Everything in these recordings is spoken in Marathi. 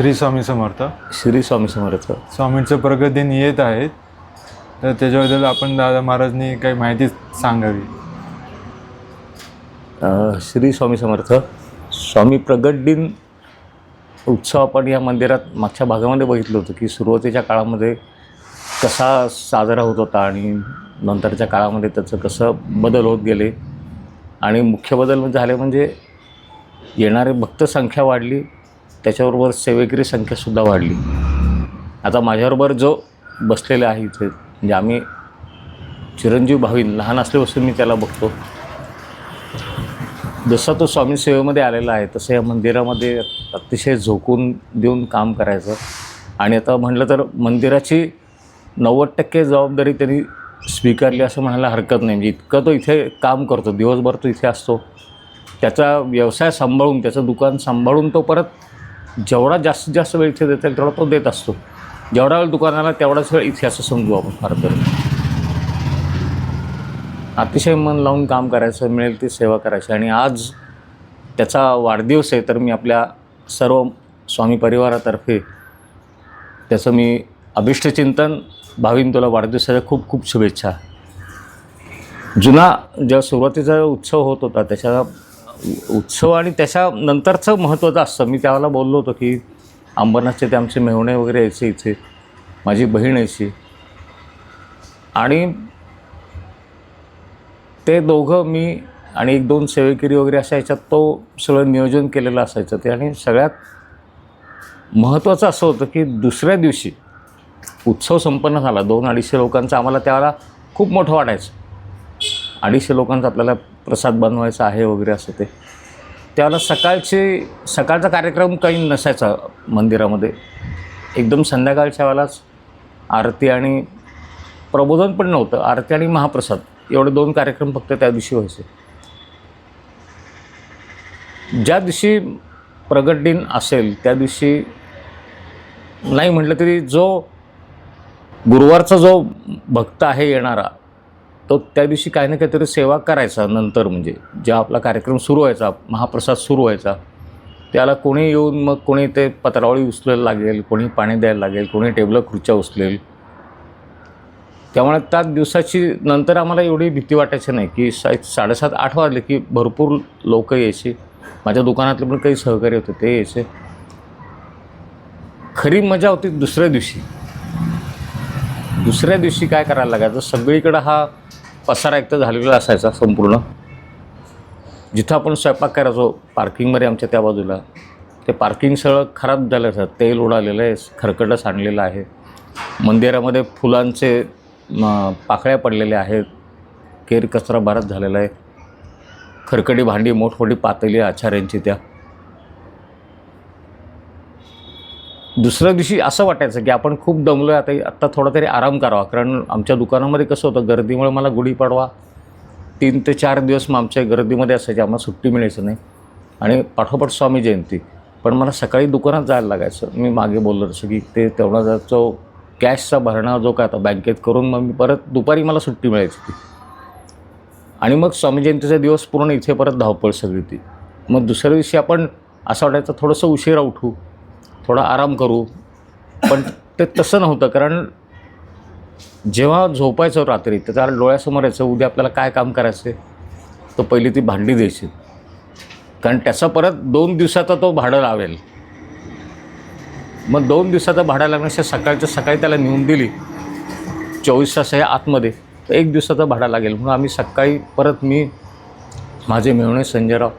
श्री स्वामी समर्थ. श्री स्वामी समर्थ. स्वामींचं प्रगत दिन येत आहेत. तर त्याच्याबद्दल आपण दादा महाराजनी काही माहिती सांगावी. श्री स्वामी समर्थ. स्वामी प्रगट दिन उत्सव आपण या मंदिरात मागच्या भागामध्ये बघितलं होतं की सुरुवातीच्या काळामध्ये कसा साजरा होत होता आणि नंतरच्या काळामध्ये त्याचं कसं बदल होत गेले. आणि मुख्य बदल झाले म्हणजे येणारे भक्त संख्या वाढली. त्याच्याबरोबर सेवेकरी संख्यासुद्धा वाढली. आता माझ्याबरोबर जो बसलेला आहे इथे म्हणजे आम्ही चिरंजीव भावी लहान असल्यापासून मी त्याला बघतो. जसा तो स्वामी सेवेमध्ये आलेला आहे तसं या मंदिरामध्ये अतिशय झोकून देऊन काम करायचं. आणि आता म्हटलं तर मंदिराची नव्वद टक्के जबाबदारी त्यांनी स्वीकारली असं म्हणायला हरकत नाही. म्हणजे इतकं तो इथे काम करतो दिवसभर तो इथे असतो. त्याचा व्यवसाय सांभाळून त्याचं दुकान सांभाळून तो परत जेवढा जास्तीत जास्त वेळ इथे देता येईल तेवढा तो देत असतो. जेवढा वेळ दुकानाला तेवढाच वेळ इथे असं समजू आपण फार तर. अतिशय मन लावून काम करायचं मिळेल ती सेवा करायची. आणि आज त्याचा वाढदिवस आहे तर मी आपल्या सर्व स्वामी परिवारातर्फे त्याचं मी अभिष्टचिंतन भावीन तुला वाढदिवसाच्या खूप खूप शुभेच्छा. जुना जेव्हा सुरुवातीचा उत्सव होत होता त्याच्या उत्सव आणि त्याच्या नंतरचं महत्त्वाचं असतं. मी त्यावेळेला बोललो होतो की अंबरनाथचे ते आमचे मेहुणे वगैरे यायचे इथे. माझी बहीण यायची. आणि ते दोघं मी आणि एक दोन सेवेकिरी वगैरे अशा ह्याच्यात तो सगळं नियोजन केलेलं असायचं ते. आणि सगळ्यात महत्त्वाचं असं होतं की दुसऱ्या दिवशी उत्सव संपन्न झाला. दोन अडीचशे लोकांचा आम्हाला त्यावेळेला खूप मोठं वाटायचं. अडीचशे लोकांचा आपल्याला प्रसाद बनवायचा आहे वगैरे असं ते. त्यावेळेला सकाळचे सकाळचा कार्यक्रम काही नसायचा मंदिरामध्ये. एकदम संध्याकाळच्या वेळेलाच आरती आणि प्रबोधन पण नव्हतं. आरती आणि महाप्रसाद. एवढे दोन कार्यक्रम फक्त त्या दिवशी व्हायचे. ज्या दिवशी प्रगट दिन असेल त्या दिवशी नाही म्हटलं तरी जो गुरुवारचा जो भक्त आहे येणारा तो त्या दिवशी काही ना काहीतरी सेवा करायचा नंतर म्हणजे ज्या आपला कार्यक्रम सुरू व्हायचा महाप्रसाद सुरू व्हायचा त्याला कोणी येऊन मग कोणी ते पत्रावळी उचलायला लागेल कोणी पाणी द्यायला लागेल कोणी टेबलं खुर्च्या उचलेल. त्यामुळे त्या दिवसाची नंतर आम्हाला एवढी भीती वाटायची नाही की सा साडेसात आठ वाजले की भरपूर लोक यायची. माझ्या दुकानातले पण काही सहकारी होते ते यायचे. खरी मजा होती दुसऱ्या दिवशी. दुसऱ्या दिवशी काय करायला लागायचं? सगळीकडं हा पसारा एकतर झालेला असायचा संपूर्ण. जिथं आपण स्वयंपाक करायचो पार्किंगमध्ये आमच्या त्या बाजूला. ते पार्किंग सगळं खराब झालं असं. तेल उडालेलं आहे खरकटं सांडलेलं आहे. मंदिरामध्ये फुलांचे पाकळ्या पडलेल्या आहेत. केर कचरा बराच झालेला आहे. खरकडी भांडी मोठमोठी पातळी आहे आचार्यांची त्या. दुसऱ्या दिवशी असं वाटायचं की आपण खूप दमलो आहे आता आत्ता थोडा तरी आराम करावा. कारण आमच्या दुकानामध्ये कसं होतं गर्दीमुळे मला गुढीपाडवा तीन ते चार दिवस मग आमच्या गर्दीमध्ये असायची आम्हाला सुट्टी मिळायची नाही. आणि पाठोपाठ स्वामी जयंती. पण मला सकाळी दुकानात जायला लागायचं. मी मागे बोललो तसं की ते तेवढा जो कॅशचा भरणा जो काय आता बँकेत करून मग मी परत दुपारी मला सुट्टी मिळायची ती आणि मग स्वामी जयंतीचा दिवस पूर्ण इथे परत धावपळ सगळी ती. मग दुसऱ्या दिवशी आपण असं वाटायचं थोडंसं उशिरा उठू. थोडा आराम करू. पण ते तसं नव्हतं कारण जेव्हा झोपायचं रात्री तर त्याला डोळ्यासमोर यायचं उद्या आपल्याला काय काम करायचं तर पहिली ती भांडी द्यायची. कारण त्याचा परत दोन दिवसाचा तो भाडं लावेल. मग दोन दिवसाचं भाडं लागण्याच्या सकाळच्या सकाळी त्याला नेऊन दिली चोवीस तास हे आतमध्ये तर एक दिवसाचं भाडं लागेल. म्हणून आम्ही सकाळी परत मी माझे मेहणे संजयराव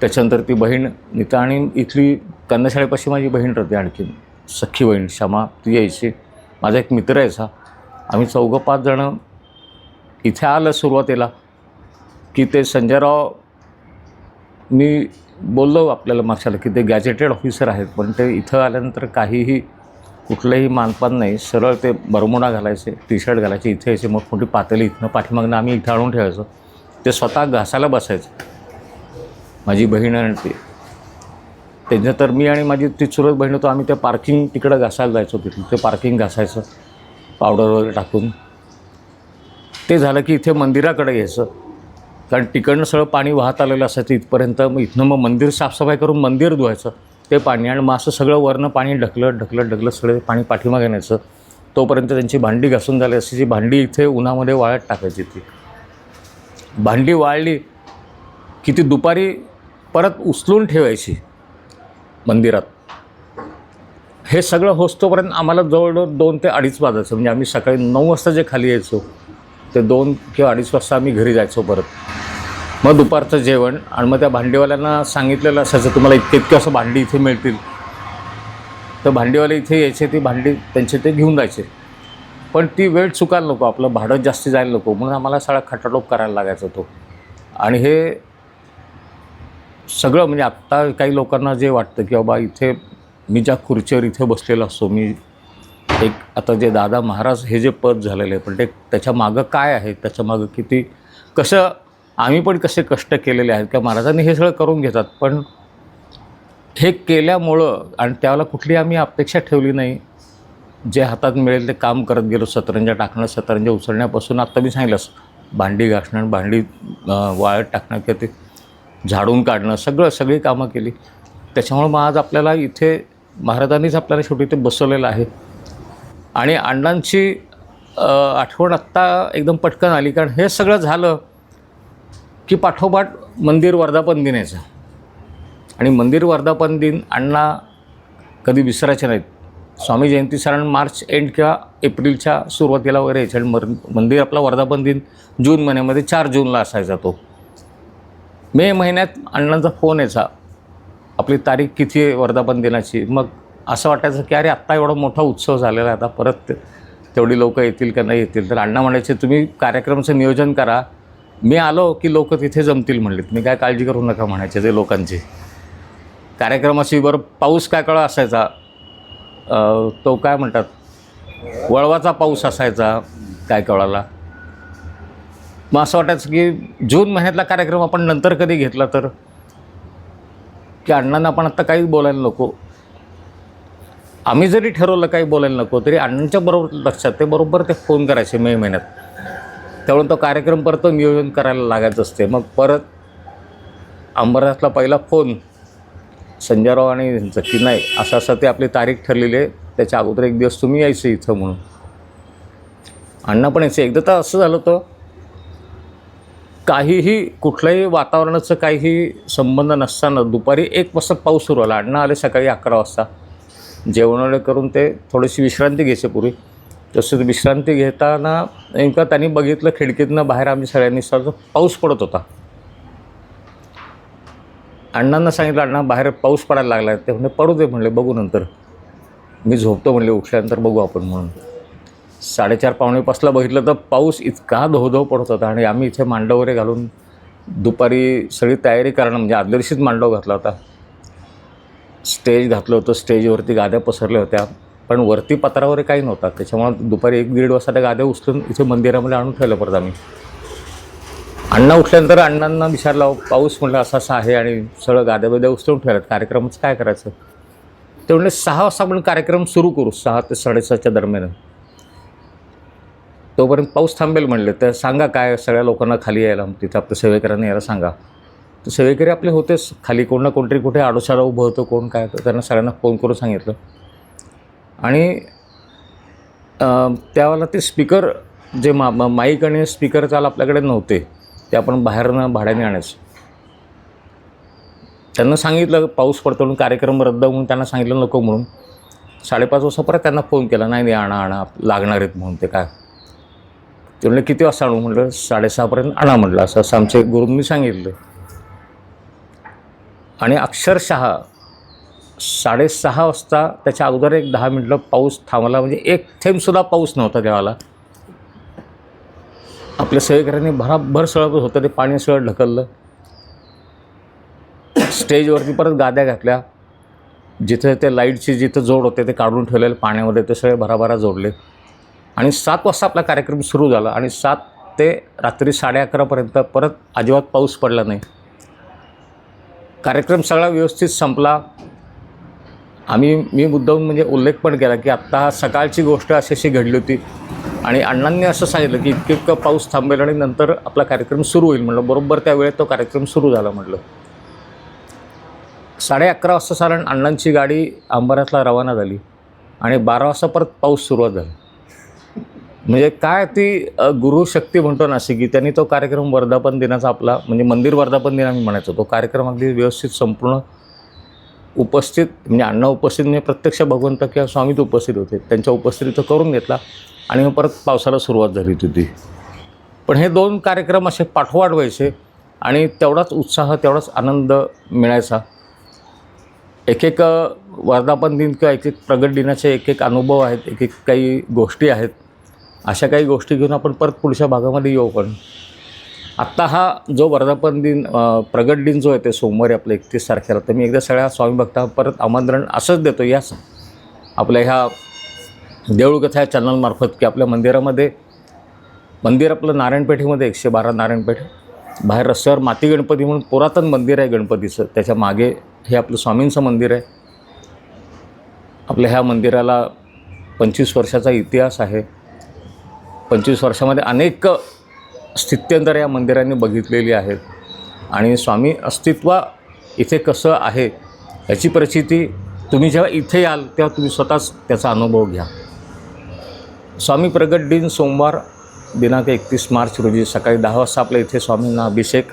त्याच्यानंतर ती बहीण नीता आणि इथली कन्याशाळेपाशी माझी बहीण राहते आणखीन सख्खी बहीण क्षमा ती यायची. माझा एक मित्र यायचा आम्ही चौघं पाच जणं इथे आलं सुरुवातीला की ते संजयराव मी बोललो आपल्याला मागच्याला की ते गॅजेटेड ऑफिसर आहेत पण ते इथं आल्यानंतर काहीही कुठलंही मानपान नाही. सरळ ते बरमुडा घालायचे टी शर्ट घालायचे इथे यायचे मोठमोठी पातेली इथनं पाठीमागनं आम्ही इथं आणून ठेवायचो. ते स्वतः घासायला बसायचं. माझी बहीण आणि ते. त्यांच्या तर मी आणि माझी ती चुरत बहीण होतो आम्ही ते पार्किंग तिकडं घासायला जायचो तिथून. ते पार्किंग घासायचं पावडर वगैरे टाकून. ते झालं की इथे मंदिराकडे यायचं. कारण तिकडनं सगळं पाणी वाहत आलेलं असायचं इथपर्यंत मग इथनं मग मंदिर साफसफाई करून मंदिर धुवायचं. ते पाणी आणि मग असं सगळं वरनं पाणी ढकलत ढकलत ढकलत सगळं पाणी पाठीमागे न्यायचं. तोपर्यंत त्यांची भांडी घासून झाली अशी जी भांडी इथे उन्हामध्ये वाळत टाकायची ती. भांडी वाळली की ती दुपारी परत उचलून ठेवायची मंदिरात. हे सगळं होस्तोपर्यंत आम्हाला जवळजवळ दोन ते अडीच वाजायचं. म्हणजे आम्ही सकाळी नऊ वाजता जे खाली यायचो ते दोन किंवा अडीच वाजता आम्ही घरी जायचो परत. मग दुपारचं जेवण आणि मग त्या भांडीवाल्यांना सांगितलेलं असायचं तुम्हाला इतके इतके असं भांडी इथे मिळतील. तर भांडीवाले इथे यायचे ती भांडी त्यांचे ते घेऊन जायचे. पण ती वेळ चुकायला नको आपलं भाडं जास्त जायला नको. म्हणून आम्हाला सगळा खटाटोप करायला लागायचा तो. आणि हे सगळं म्हणजे आत्ता काही लोकांना जे वाटतं की बाबा इथे मी ज्या खुर्चीवर इथे बसलेलो असतो मी एक आता जे दादा महाराज हे जे पद झालेलं आहे पण ते त्याच्या मागं काय आहे? त्याच्या मागं किती? कसं आम्ही पण कसे कष्ट केलेले आहेत? किंवा महाराजांनी हे सगळं करून घेतात? पण हे केल्यामुळं आणि त्याला कुठली आम्ही अपेक्षा ठेवली नाही. जे हातात मिळेल ते काम करत गेलो सतरंजा टाकणं सतरंजा उचलण्यापासून आत्ता मी सांगितलंच भांडी घासणं भांडी वाळत टाकणं किंवा ते झाडून काढणं सगळं सगळी कामं केली. त्याच्यामुळं मग आज आपल्याला इथे महाराजांनीच आपल्याला शेवटी ते बसवलेलं आहे. आणि अण्णांची आठवण आत्ता एकदम पटकन आली कारण हे सगळं झालं की पाठोपाठ मंदिर वर्धापन दिन यायचं. आणि मंदिर वर्धापन दिन अण्णा कधी विसरायचे नाहीत. स्वामी जयंती साधारण मार्च एंड किंवा एप्रिलच्या सुरुवातीला वगैरे यायचे. आणि मर मंदिर आपला वर्धापन दिन जून महिन्यामध्ये चार जूनला असायचा तो. मे महिन्यात अण्णांचा फोन यायचा. आपली तारीख किती आहे वर्धापन दिनाची? मग असं वाटायचं की अरे आत्ता एवढा मोठा उत्सव झालेला आहे. आता परत तेवढी लोकं येतील का नाही येतील? तर अण्णा म्हणायचे तुम्ही कार्यक्रमाचं नियोजन करा. मी आलो की लोक तिथे जमतील म्हणले तुम्ही काय काळजी करू नका म्हणायचे ते लोकांची. कार्यक्रमाशी बरं पाऊस काय कळा असायचा? तो काय म्हणतात? वळवाचा पाऊस असायचा काय कळाला? मग असं वाटायचं की जून महिन्यातला कार्यक्रम आपण नंतर कधी घेतला तर? की अण्णांना आपण आत्ता काहीच बोलायला नको. आम्ही जरी ठरवलं काही बोलायला नको तरी अण्णांच्या बरोबर लक्षात ते बरोबर ते फोन करायचे मे महिन्यात. त्यामुळे तो कार्यक्रम परत नियोजन करायला लागायचं असते. मग परत अंबरनाथला पहिला फोन संजयराव आणि यांचं की नाही असं असं ते आपली तारीख ठरलेली आहे. त्याच्या अगोदर एक दिवस तुम्ही यायचं इथं म्हणून. अण्णा पण यायचं. एकदा तर असं झालं होतं काहीही कुठल्याही वातावरणाचं काहीही संबंध नसताना दुपारी एक वाजता पाऊस सुरू आला अण्णा आले सकाळी अकरा वाजता. जेवणाला करून ते थोडीशी विश्रांती घ्यायचे पूर्वी. तसंच विश्रांती घेताना नेमका त्यांनी बघितलं खिडकीतनं बाहेर आम्ही सगळ्यांनी सगळं पाऊस पडत होता. अण्णांना सांगितलं अण्णा बाहेर पाऊस पडायला लागला ते म्हणजे पडू दे म्हणले बघू नंतर. मी झोपतो म्हणले उठल्यानंतर बघू आपण म्हणून. साडेचार पावणे पाचला बघितलं तर पाऊस इतका धोधो पडत होता आणि आम्ही इथे मांडव वगैरे घालून दुपारी सगळी तयारी करणं म्हणजे आदल्या दिवशीच मांडव घातला होता. स्टेज घातलं होतं स्टेजवरती गाद्या पसरल्या होत्या. पण वरती पत्रावर काही नव्हता. त्याच्यामुळे दुपारी एक दीड वाजता त्या गाद्या उचलून इथे मंदिरामध्ये आणून ठेवलं परत आम्ही. अण्णा उठल्यानंतर अण्णांना विचारला पाऊस म्हटलं असा असा आहे आणि सगळं गाद्या बिद्या उचलून ठेवल्यात. कार्यक्रमाचं काय करायचं? ते म्हणजे सहा वाजता आपण कार्यक्रम सुरू करू सहा ते साडेसहाच्या दरम्यान. तोपर्यंत पाऊस थांबेल म्हणले. तर सांगा काय सगळ्या लोकांना खाली यायला तिथं आपल्या सेवेकरांना यायला सांगा. तर सेवेकरी आपले होतेच. खाली कोण ना कोणतरी कुठे आडोशाला उभं होतं कोण काय तर त्यांना सगळ्यांना फोन करून सांगितलं. आणि त्यावेळेला ते स्पीकर जे मा माईक आणि स्पीकर चाल आपल्याकडे नव्हते. ते आपण बाहेरनं भाड्याने आणायचं. त्यांना सांगितलं पाऊस पडतो म्हणून कार्यक्रम रद्द म्हणून त्यांना सांगितलं नको म्हणून. साडेपाच वाजता परत त्यांना फोन केला नाही नाही आणा आणा लागणार आहेत म्हणून ते काय ते म्हणलं किती वाजता आणू म्हटलं साडेसहापर्यंत आणा म्हटलं असं असं आमच्या गुरूंनी सांगितलं. आणि अक्षरशः साडेसहा वाजता त्याच्या अगोदर एक दहा मिनटं पाऊस थांबला. म्हणजे एक थेंबसुद्धा पाऊस नव्हता देवाला आपल्या सहकार्याने भराभर सळपत होतं. ते पाणी सळत ढकललं. स्टेजवरती परत गाद्या घातल्या. जिथे ते लाईटची जिथं जोड होते ते काढून ठेवलेले पाण्यामध्ये. ते सगळे भराभरा जोडले. आणि सात वाजता आपला कार्यक्रम सुरू झाला आणि सात ते रात्री साडे अकरापर्यंत परत अजिबात पाऊस पडला नाही. कार्यक्रम सगळा व्यवस्थित संपला. आम्ही मी मुद्दाहून म्हणजे उल्लेख पण केला की आत्ता हा सकाळची गोष्ट अशी अशी घडली होती आणि अण्णांनी असं सांगितलं की इतकं इतकं पाऊस थांबेल आणि नंतर आपला कार्यक्रम सुरू होईल म्हटलं बरोबर त्यावेळेस तो कार्यक्रम सुरू झाला म्हटलं साडे अकरा वाजता साधारण अण्णांची गाडी अंबारातला रवाना झाली आणि बारा वाजता परत पाऊस सुरुवात झाला. म्हणजे काय ती गुरु गुरुशक्ती म्हणतो नाशिक की त्यांनी तो कार्यक्रम वर्धापन दिनाचा आपला म्हणजे मंदिर वर्धापन दिन आम्ही म्हणायचो. तो कार्यक्रम अगदी व्यवस्थित संपूर्ण उपस्थित म्हणजे अण्णा उपस्थित म्हणजे प्रत्यक्ष भगवंत किंवा स्वामीत उपस्थित होते. त्यांच्या उपस्थितीत करून घेतला आणि मग परत पावसाला सुरुवात झाली होती ती. पण हे दोन कार्यक्रम असे पाठोपाठ व्हायचे आणि तेवढाच उत्साह तेवढाच आनंद मिळायचा. एक एक वर्धापन दिन किंवा एक एक प्रगट दिनाचे एक एक अनुभव आहेत एक एक काही गोष्टी आहेत. अशा काही गोष्टी घेऊन आपण परत पुढच्या भागामध्ये येऊ पण. आत्ता हा जो वर्धापन दिन प्रगट दिन जो आहे ते सोमवारी आपलं एकतीस तारखेला. तर मी एकदा सगळ्या स्वामी भक्तांना परत आमंत्रण असंच देतो. याच आपल्या ह्या देऊळकथा या चॅनलमार्फत की आपल्या मंदिरामध्ये मंदिर आपलं नारायणपेठेमध्ये एकशे बारा नारायणपेठ. बाहेर रस्त्यावर माती गणपती म्हणून पुरातन मंदिर आहे गणपतीचं. त्याच्यामागे हे आपलं स्वामींचं मंदिर आहे. आपल्या ह्या मंदिराला पंचवीस वर्षाचा इतिहास आहे. पंचवीस वर्षामध्ये अनेक स्थित्यंतर या मंदिरांनी बघितलेली आहेत. आणि स्वामी अस्तित्व इथे कसं आहे याची परिस्थिती तुम्ही जेव्हा इथे याल तेव्हा तुम्ही स्वतःच त्याचा अनुभव घ्या. स्वामी प्रगट दिन सोमवार दिनांक एकतीस मार्च रोजी सकाळी दहा वाजता आपल्या इथे स्वामींना अभिषेक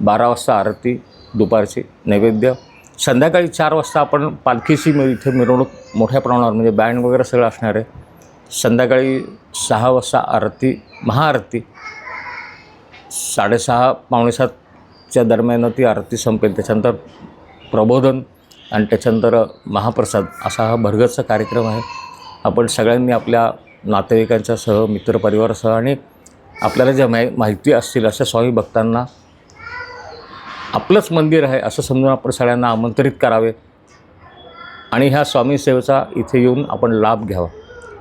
बारा वाजता आरती दुपारची नैवेद्य संध्याकाळी चार वाजता आपण पालखीची इथे मिरवणूक मोठ्या प्रमाणावर म्हणजे बँड वगैरे सगळं असणार आहे. संध्याकाळी सहा वाजता आरती महाआरती. साडेसहा पावणेसातच्या दरम्यान ती आरती संपेल. त्याच्यानंतर प्रबोधन आणि त्याच्यानंतर महाप्रसाद. असा हा भरगतचा कार्यक्रम आहे. आपण सगळ्यांनी आपल्या नातेवाईकांच्या सह मित्रपरिवारासह आणि आपल्याला ज्या माहि माहिती असतील अशा स्वामी भक्तांना आपलंच मंदिर आहे असं समजून आपण सगळ्यांना आमंत्रित करावे आणि ह्या स्वामी सेवेचा इथे येऊन आपण लाभ घ्यावा.